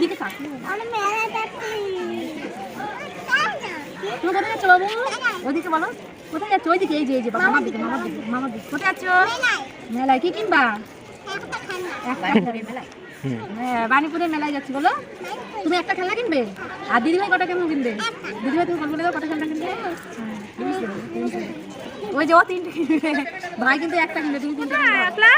ওদিকে তুমি কোথায় যাচ্ছ বাবু? ওদিকে বলো। কোথায় যাচ্ছ? ওইদিকে এই যে এই যে মামার দিকে মামার দিকে মামার দিকে। কোথায় যাচ্ছ? মেলায়। কি কিনবা? মেলায় হ্যাঁ মেলায় যাচ্ছি বলো। তুমি একটা খেলনা কিনবে? আর দিদিভাই কটা কেমন কিনবে? দিদিভাই তুমি দাও কটা খেলনা কিনবে? হ্যাঁ। ওই যে ও তিনটে কিনবে। ভাই কিন্তু একটা কিনবে তুমি তিনটে কিনবে।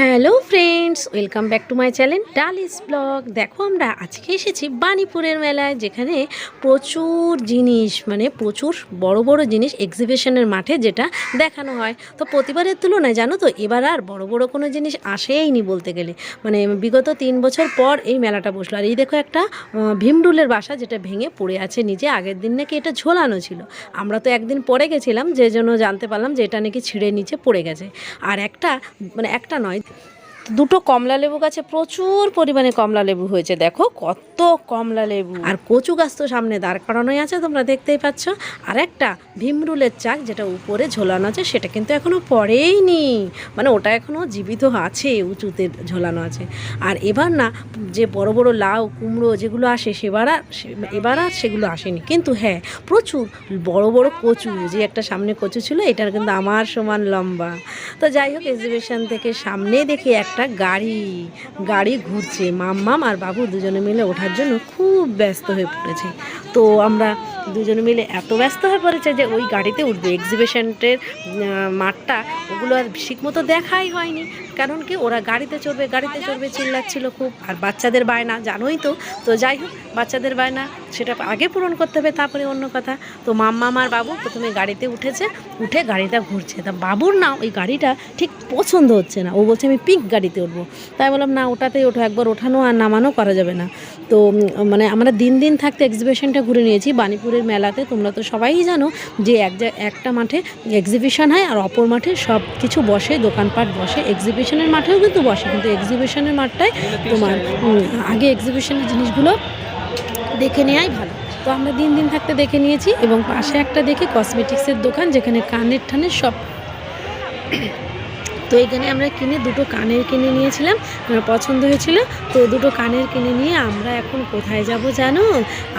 Hello friends welcome back to my channel Dali's blog. দেখো আমরা আজকে এসেছি বাণীপুরের মেলায় যেখানে প্রচুর জিনিস মানে প্রচুর বড় বড় জিনিস এক্সিবিশনের মাঠে যেটা দেখানো হয়। তো প্রতিবারের তুলনায় জানো তো এবার আর বড় বড় কোনো জিনিস আসেইনি বলতে গেলে। মানে বিগত তিন বছর পর এই মেলাটা বসল। আর এই দেখো একটা আহ, ভীমরুলের বাসা যেটা ভেঙে পড়ে আছে নিজে আগের দিন নাকি এটা ঝোলানো ছিল। আমরা তো একদিন পরে গেছিলাম যে জন্য জানতে পারলাম যে এটা নাকি ছিঁড়ে নিচে পড়ে গেছে। আর একটা মানে একটা নয় Okay. দুটো কমলা লেবু গাছে প্রচুর পরিমাণে কমলা লেবু হয়েছে, দেখো কত কমলা লেবু। আর কচু গাছ তো সামনে দাঁড় করানোই আছে, তোমরা দেখতেই পাচ্ছ। আর একটা ভীমরুলের চাক, যেটা উপরে ঝোলানো আছে, সেটা কিন্তু এখনও পড়েইনি। মানে ওটা এখনও জীবিত আছে, উঁচুতে ঝোলানো আছে। আর এবার না, যে বড় বড় লাউ, কুমড়ো যেগুলো আসে, সেবার এবার আর সেগুলো আসেনি। কিন্তু হ্যাঁ প্রচুর বড় বড় কচু, যে একটা সামনে কচু ছিল, এটার কিন্তু আমার সমান লম্বা। তো যাই হোক এক্সিবিশন থেকে সামনে দেখি একটা গাড়ি গাড়ি ঘুরছে। মাম্মাম আর বাবু দুজনে মিলে ওঠার জন্য খুব ব্যস্ত হয়ে পড়েছে। তো আমরা দুজনে মিলে এত ব্যস্ত হয়ে পড়েছে যে ওই গাড়িতে উঠবে। এক্সিবিশনটের মাঠটা ওগুলো আর ঠিক মতো দেখাই হয়নি। কারণ কি, ওরা গাড়িতে চড়বে গাড়িতে চড়বে, চিল্লাচ্ছিল খুব। আর বাচ্চাদের বায়না, জানোই তো। তো যাই হোক, বাচ্চাদের বায়না, সেটা আগে পূরণ করতে হবে, তারপরে অন্য কথা। তো মাম্মা, আমার বাবু প্রথমে গাড়িতে উঠেছে, উঠে গাড়িটা ঘুরছে। তা বাবুর না, ওই গাড়িটা ঠিক পছন্দ হচ্ছে না। ও বলছে, আমি পিঙ্ক গাড়িতে উঠবো। তাই বললাম, না, ওটাতেই ওঠো, একবার ওঠানো আর নামানো করা যাবে না। তো মানে আমরা দিন দিন থাকতে এক্সিবিশনটা ঘুরে নিয়েছি। বাণীপুরের মেলাতে তোমরা তো সবাই জানো যে এক একটা মাঠে এক্সিবিশন হয় আর অপর মাঠে সব কিছু বসে, দোকানপাট বসে এক্সিবিশনের মাঠেও কিন্তু বসে, কিন্তু এক্সিবিশনের মাঠটায় তোমার আগে এক্সিবিশনের জিনিসগুলো দেখে নেওয়াই ভালো। তো আমরা দিন দিন থাকতে দেখে নিয়েছি এবং পাশে একটা দেখি কসমেটিক্সের দোকান যেখানে কানের ঠানের সব তো এখানে আমরা কিনে দুটো কানের কিনে নিয়েছিলাম। পছন্দ হয়েছিল? তো দুটো কানের কিনে নিয়ে আমরা এখন কোথায় যাব জানো?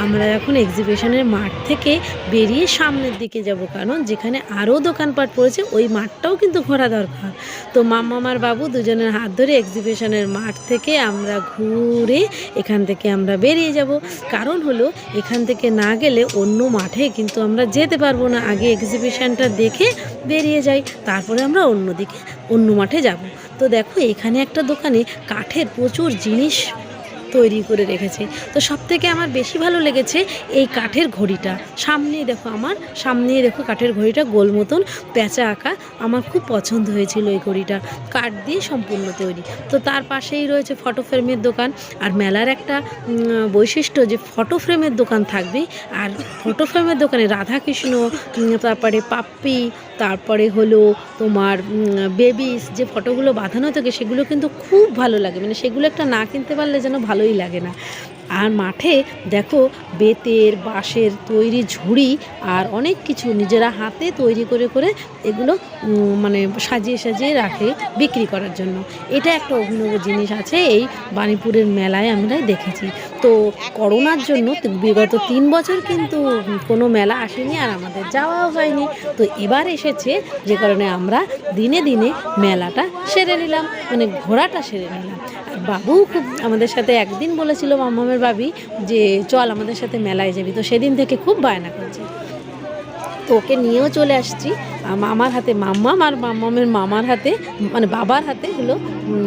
আমরা এখন এক্সিবিশনের মাঠ থেকে বেরিয়ে সামনের দিকে যাব, কারণ যেখানে আরও দোকানপাট পড়েছে, ওই মাঠটাও কিন্তু ঘোরা দরকার। তো মাম্মামার বাবু দুজনের হাত ধরে এক্সিবিশনের মাঠ থেকে আমরা ঘুরে এখান থেকে আমরা বেরিয়ে যাব। কারণ হলো, এখান থেকে না গেলে অন্য মাঠে কিন্তু আমরা যেতে পারব না। আগে এক্সিবিশনটা দেখে বেরিয়ে যাই, তারপরে আমরা অন্যদিকে অন্য মাঠে যাব। তো দেখো এখানে একটা দোকানে কাঠের প্রচুর জিনিস তৈরি করে রেখেছে। তো সব থেকে আমার বেশি ভালো লেগেছে এই কাঠের ঘড়িটা। সামনেই দেখো আমার, সামনেই দেখো কাঠের ঘড়িটা গোল মতন প্যাঁচা আঁকা। আমার খুব পছন্দ হয়েছিল এই ঘড়িটা, কাঠ দিয়ে সম্পূর্ণ তৈরি। তো তার পাশেই রয়েছে ফটো ফ্রেমের দোকান আর মেলার একটা বৈশিষ্ট্য যে ফটো ফ্রেমের দোকান থাকবে আর ফটো ফ্রেমের দোকানে রাধাকৃষ্ণ তারপরে পাপ্পি, তারপরে হলো তোমার বেবিস যে ফটোগুলো বাঁধানো থাকে সেগুলো কিন্তু খুব ভালো লাগে। মানে সেগুলো একটা না কিনতে পারলে যেন ভালোই লাগে না। আর মাঠে দেখো বেতের, বাঁশের তৈরি ঝুড়ি আর অনেক কিছু নিজেরা হাতে তৈরি করে করে এগুলো মানে সাজিয়ে সাজিয়ে রাখে বিক্রি করার জন্য। এটা একটা অভিনব জিনিস আছে, এই বাণীপুরের মেলায় আমরা দেখেছি। তো করোনার জন্য বিগত তিন বছর কিন্তু কোনো মেলা আসেনি আর আমাদের যাওয়াও হয়নি। তো এবার এসেছে যে কারণে আমরা দিনে দিনে মেলাটা সেরে নিলাম মানে ঘোরাটা সেরে নিলাম। বাবু খুব আমাদের সাথে একদিন বলেছিল মামামের বাবি যে চল আমাদের সাথে মেলায় যাবি। তো সেদিন থেকে খুব বায়না করছে। তো ওকে নিয়েও চলে আসছি। আমার হাতে, মাম্মাম আর মাম্মামের মামার হাতে মানে বাবার হাতে হলো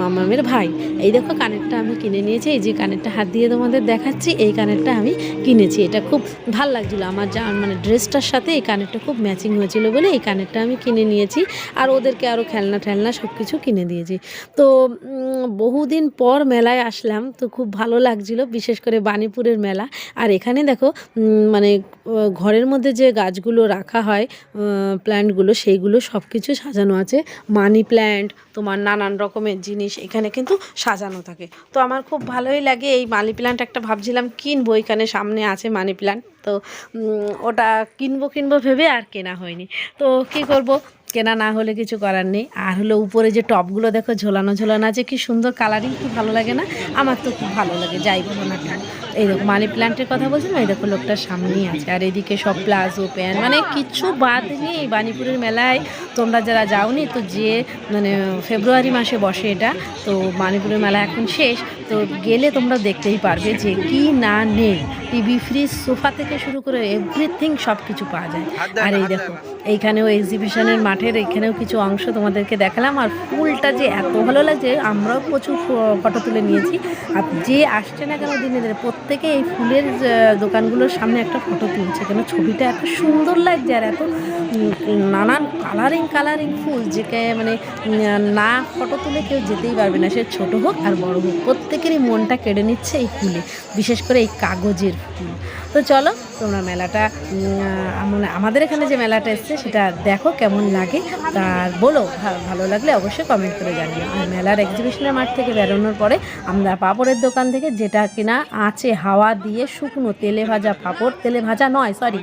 মাম্মামের ভাই। এই দেখো কানেরটা আমি কিনে নিয়েছি, এই যে কানেরটা হাত দিয়ে তোমাদের দেখাচ্ছি, এই কানেরটা আমি কিনেছি। এটা খুব ভালো লাগছিল আমার যা মানে ড্রেসটার সাথে এই কানেরটা খুব ম্যাচিং হয়েছিল বলে এই কানেরটা আমি কিনে নিয়েছি। আর ওদেরকে আরও খেলনা ঠেলনা সব কিছু কিনে দিয়েছি। তো বহুদিন পর মেলায় আসলাম, তো খুব ভালো লাগছিল, বিশেষ করে বাণীপুরের মেলা। আর এখানে দেখো মানে ঘরের মধ্যে যে গাছগুলো রাখা হয় প্ল্যান্টগুলো সেইগুলো সব কিছু সাজানো আছে। মানি প্ল্যান্ট, তোমার নানান রকমের জিনিস এখানে কিন্তু সাজানো থাকে। তো আমার খুব ভালোই লাগে এই মানি প্ল্যান্ট একটা ভাবছিলাম কিনবো, এখানে সামনে আছে মানি প্ল্যান্ট। তো ওটা কিনবো কিনবো ভেবে আর কেনা হয়নি। তো কি করব? কেনা না হলে কিছু করার নেই। আর হলো উপরে যে টপগুলো দেখো, ঝোলানো ঝোলানো আছে, কি সুন্দর কালারিং খুব ভালো লাগে না? আমার তো খুব ভালো লাগে, যাই বলো না এই দেখো মানি প্ল্যান্টের কথা বলছিলাম এই দেখো লোকটার সামনেই আছে। আর এদিকে সব প্লাজো প্যান্ট মানে কিছু বাদ নেই বাণীপুরের মেলায়। তোমরা যারা যাওনি তো যে মানে ফেব্রুয়ারি মাসে বসে এটা তো বাণীপুরের মেলা এখন শেষ। তো গেলে তোমরা দেখতেই পারবে যে কি না নেই। টিভি ফ্রিজ সোফা থেকে শুরু করে এভরিথিং সব কিছু পাওয়া যায়। আর এই দেখো এইখানেও এক্সিবিশনের মাঠের এখানেও কিছু অংশ তোমাদেরকে দেখালাম। আর ফুলটা যে এত ভালো লাগছে আমরাও প্রচুর ফটো তুলে নিয়েছি। আর যে আসছে না কেন দিনে দিনে প্রত্যেকে এই ফুলের দোকানগুলোর সামনে একটা ফটো তুলছে কেন? ছবিটা এত সুন্দর লাগছে আর এত নানান কালারিং কালারিং ফুল যেকে মানে না ফটো তুলে কেউ যেতেই পারবে না। সে ছোট হোক আর বড় হোক, প্রত্যেকেরই মনটা কেড়ে নিচ্ছে এই ফুলে, বিশেষ করে এই কাগজের ফুল। তো চলো তোমরা মেলাটা মানে আমাদের এখানে যে মেলাটা এসছে সেটা দেখো কেমন লাগে। তার বলো ভালো লাগলে অবশ্যই কমেন্ট করে জানিও। আর মেলার এক্সিবিশনের মাঠ থেকে বেরোনোর পরে আমরা পাপড়ের দোকান থেকে যেটা কিনা আছে হাওয়া দিয়ে শুকনো তেলে ভাজা পাপড়, তেলে ভাজা নয় সরি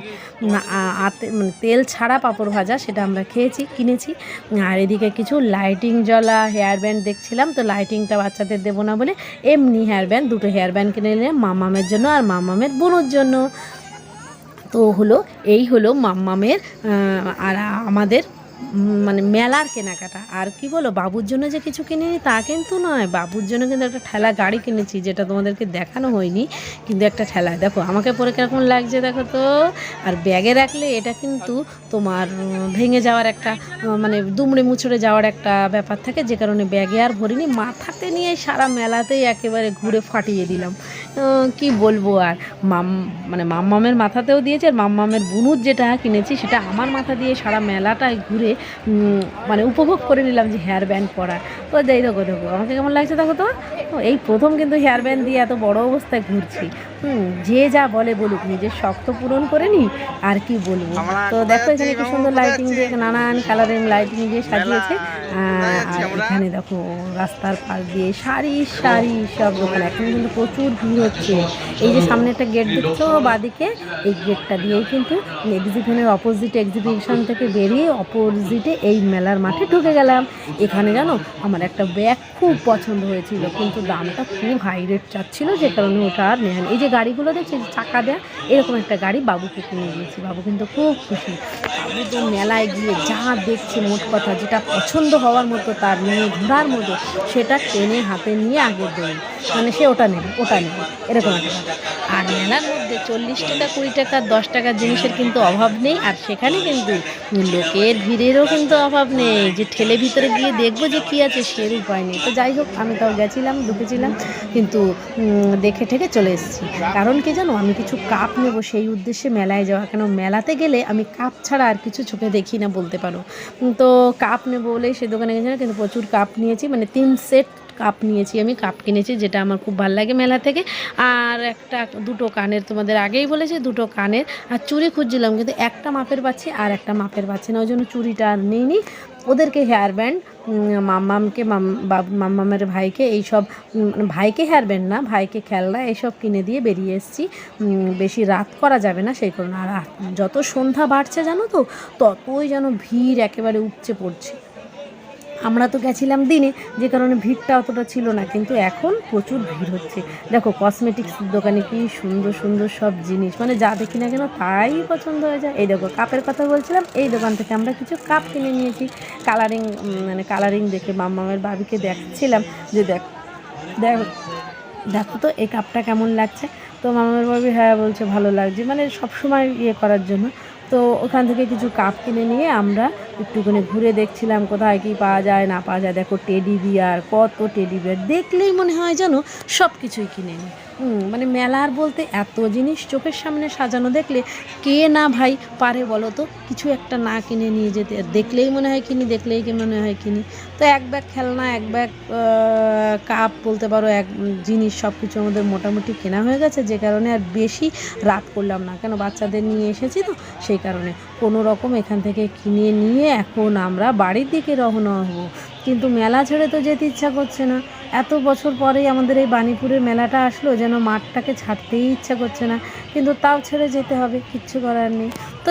মানে তেল ছাড়া পাপড় ভাজা সেটা আমরা খেয়েছি, কিনেছি। আর এদিকে কিছু লাইটিং জ্বলা হেয়ার ব্যান্ড দেখছিলাম, তো লাইটিংটা বাচ্চাদের দেবো না বলে এমনি হেয়ার ব্যান্ড দুটো হেয়ার ব্যান্ড কিনে নিলাম, মামামের জন্য আর মামামের বোনোর জন্য। তো হলো এই হলো মাম্মামের আর আমাদের মানে মেলার কেনাকাটা। আর কি বলো, বাবুর জন্য যে কিছু কিনিনি তা কিন্তু নয়। বাবুর জন্য কিন্তু একটা ঠেলা গাড়ি কিনেছি, যেটা তোমাদেরকে দেখানো হয়নি, কিন্তু একটা ঠেলা। দেখো, আমাকে পরে কীরকম লাগছে দেখো তো। আর ব্যাগে রাখলে এটা কিন্তু তোমার ভেঙে যাওয়ার একটা মানে দুমড়ে মুচড়ে যাওয়ার একটা ব্যাপার থাকে। যে কারণে ব্যাগে আর ভরিনি, মাথাতে নিয়ে সারা মেলাতেই একেবারে ঘুরে ফাটিয়ে দিলাম। কি বলব আর? মাম মানে মাম্মামের মাথাতেও দিয়েছে, আর মাম্মামের বুনুর যেটা কিনেছি, সেটা আমার মাথা দিয়ে সারা মেলাটায় ঘুরে মানে উপভোগ করে নিলাম যে হেয়ার ব্যান্ড পরা তো যাই দেখো দেখো, আমাকে কেমন লাগছে দেখো তো? এই প্রথম কিন্তু হেয়ার ব্যান্ড দিয়ে এত বড় অবস্থায় ঘুরছি। হুম যে যা বলে বলুক নিজের শখ তো পূরণ করে নি আর কি বলব? তো দেখো এখানে কি সুন্দর লাইটিং দিয়ে নানান কালারের লাইটিং দিয়ে সাজিয়েছে। আর এখানে দেখো রাস্তার পাশ দিয়ে সারি সারি সব দোকান। এখন কিন্তু প্রচুর ভিড় হচ্ছে। এই যে সামনে একটা গেট দেখছ বাদিকে? এই গেটটা দিয়েই কিন্তু এক্সিবিশনের অপোজিট এক্সিবিশন থেকে বেরিয়ে অপোজিটে এই মেলার মাঠে ঢুকে গেলাম। এখানে জানো আমার একটা ব্যাগ খুব পছন্দ হয়েছিল কিন্তু দামটা খুব হাই রেট চাচ্ছিল, যে কারণে ওটা আর নেন এই যে গাড়িগুলো দেখছি চাকা দেয়া, এরকম একটা গাড়ি বাবুকে কিনে দিয়েছি। বাবু কিন্তু খুব খুশি। বাবু তো মেলায় গিয়ে যা দেখছে, মোট কথা যেটা পছন্দ হওয়ার মতো তার নিয়ে ঘোরার মতো, সেটা টেনে হাতে নিয়ে আগে দেয়। মানে সে ওটা নেবে ওটা নেবে, এরকম একটা। আর মেলার মধ্যে চল্লিশ টাকা, কুড়ি টাকা, দশ টাকার জিনিসের কিন্তু অভাব নেই, আর সেখানে কিন্তু লোকের ভিড়েরও কিন্তু অভাব নেই। যে ঠেলে ভিতরে গিয়ে দেখব যে কী আছে সের উপায় নেই তো যাই হোক, আমি তাও গেছিলাম ঢুকেছিলাম, কিন্তু দেখে ঠেকে চলে এসেছি। কারণ কি জানো, আমি কিছু কাপ নেব, সেই উদ্দেশ্যে মেলায় যাওয়া। কেন, মেলাতে গেলে আমি কাপ ছাড়া আর কিছু চোখে দেখি না বলতে পারো। তো, কাপ নেব বলেই সে দোকানে গেছিলাম, কিন্তু প্রচুর কাপ নিয়েছি মানে তিন সেট কাপ নিয়েছি, আমি কাপ কিনেছি যেটা আমার খুব ভালো লাগে মেলা থেকে। আর একটা দুটো কানের তোমাদের আগেই বলেছি, দুটো কানের। আর চুড়ি খুঁজছিলাম, কিন্তু একটা মাপের পাচ্ছি আর একটা মাপের পাচ্ছি না ওই জন্য চুড়িটা আর নিইনি। ওদেরকে হেয়ার ব্যান্ড মাম্মামকে মাম্মামের ভাইকে এইসব মানে ভাইকে হেয়ার ব্যান্ড না, ভাইকে খেলনা এইসব কিনে দিয়ে বেরিয়ে এসেছি। বেশি রাত করা যাবে না সেই কারণে। আর যত সন্ধ্যা বাড়ছে জানো তো, ততই যেন ভিড় একেবারে উপচে পড়ছে। আমরা তো গেছিলাম দিনে, যে কারণে ভিড়টা অতটা ছিল না, কিন্তু এখন প্রচুর ভিড় হচ্ছে। দেখো কসমেটিক্স দোকানে কি সুন্দর সুন্দর সব জিনিস মানে যা দেখি না কেন তাই পছন্দ হয়ে যায়। এই দেখো কাপের কথা বলছিলাম, এই দোকান থেকে আমরা কিছু কাপ কিনে নিয়েছি। কালারিং মানে কালারিং দেখে মাম্মামের বাবিকে দেখছিলাম যে দেখ দেখ, দেখো তো এই কাপটা কেমন লাগছে। তো মামার বাবি হ্যাঁ বলছে, ভালো লাগছে। মানে সবসময় ইয়ে করার জন্য। তো ওখান থেকে কিছু কাপ কিনে নিয়ে আমরা একটুখানি ঘুরে দেখছিলাম কোথায় কি পাওয়া যায়, না পাওয়া যায়। দেখো টেডি বিয়ার কত টেডি বিয়ার দেখলেই মনে হয় যেন সব কিছুই কিনে নিই মানে মেলার বলতে এত জিনিস চোখের সামনে সাজানো দেখলে কে না ভাই পারে বলো তো? কিছু একটা না কিনে নিয়ে যেতে, দেখলেই মনে হয় কিনি, দেখলেই কি মনে হয় কিনি। তো এক ব্যাগ খেলনা, এক ব্যাগ কাপ বলতে পারো, এক জিনিস সব কিছু আমাদের মোটামুটি কেনা হয়ে গেছে। যে কারণে আর বেশি রাত করলাম না। কেন? বাচ্চাদের নিয়ে এসেছি তো, সেই কারণে। কোনো রকম এখান থেকে কিনে নিয়ে এখন আমরা বাড়ির দিকে রওনা হব। কিন্তু মেলা ছেড়ে তো যেতে ইচ্ছা করছে না। এত বছর পরেই আমাদের এই বাণীপুরের মেলাটা আসলো, যেন মাঠটাকে ছাড়তেই ইচ্ছা করছে না। কিন্তু তাও ছেড়ে যেতে হবে, কিচ্ছু করার নেই। তো